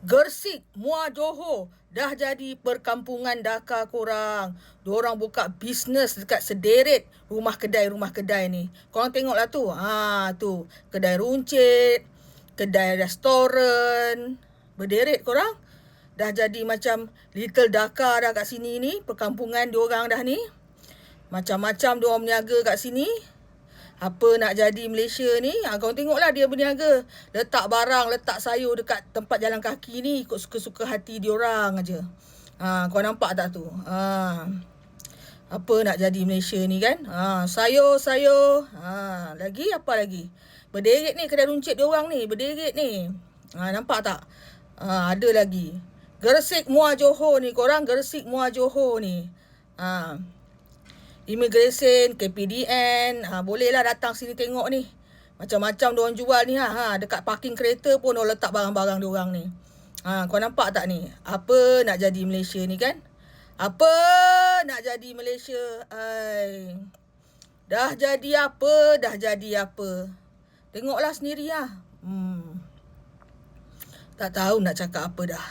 Gersik, Muar Johor dah jadi perkampungan Dhaka korang. Diorang buka bisnes dekat sederet rumah kedai-rumah kedai ni. Korang tengoklah tu. Ha tu, kedai runcit, kedai restoran. Berderet korang. Dah jadi macam Little Dhaka dah kat sini ni, perkampungan diorang dah ni. Macam-macam diorang berniaga kat sini apa nak jadi Malaysia ni? Ha, kau tengoklah dia berniaga. Letak barang letak sayur dekat tempat jalan kaki ni ikut suka-suka hati dia orang aja. Ha, kau nampak tak tu? Ha, apa nak jadi Malaysia ni kan? Ha, sayur sayur. Ha, lagi apa lagi? Berderet ni kedai runcit dia orang ni berderet ni. Ha, nampak tak? Ha, ada lagi. Gersik Muar Johor ni korang Gersik Muar Johor ni. Ha, immigration, KPDN, ha, bolehlah datang sini tengok ni. Macam-macam diorang jual ni ha, ha. Dekat parking kereta pun diorang letak barang-barang diorang ni. Ha, kau nampak tak ni? Apa nak jadi Malaysia ni kan? Apa nak jadi Malaysia? Ai. Dah jadi apa? Dah jadi apa? Tengoklah sendiri lah. Hmm. Tak tahu nak cakap apa dah.